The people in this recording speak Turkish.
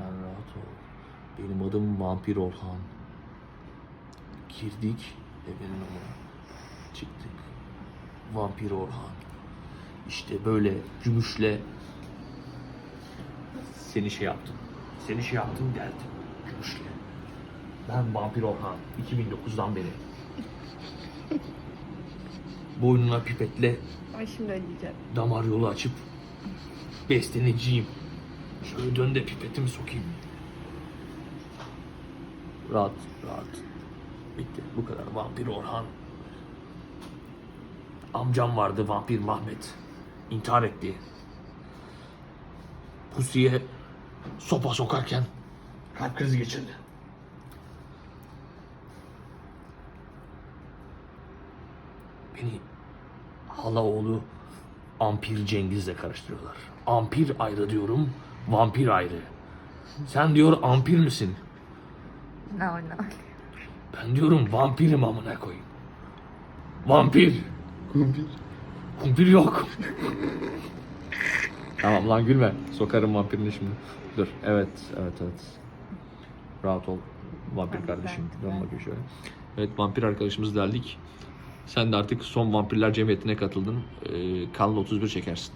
Sen rahat ol. Benim adım Vampir Orhan. Girdik evinin önüne. Çıktık. Vampir Orhan. İşte böyle gümüşle seni şey yaptım. Seni şey yaptım geldim. Gümüşle. Ben Vampir Orhan. 2009'dan beri. Boynuna pipetle Ay şimdi damar yolu açıp besleneceğim. Şöyle dön de pipetimi sokayım. Rahat, rahat. Bitti. Bu kadar. Vampir Orhan. Amcam vardı Vampir Mahmet. İntihar etti. Pusuya sopa sokarken kalp krizi geçirdi. Beni hala oğlu Ampir Cengiz'le karıştırıyorlar. Ampir ayrı diyorum, vampir ayrı. Sen diyor ampir misin? No no. Ben diyorum vampirim amına koyayım. Vampir. Kumpir. Kumpir yok. tamam lan gülme. Sokarım vampirini şimdi. Dur. Evet, evet, evet. Rahat ol. Vampir kardeşim. Dön bakayım şöyle. Evet, vampir arkadaşımızı deldik. Sen de artık son vampirler cemiyetine katıldın. Ee, kanal 31 çekersin.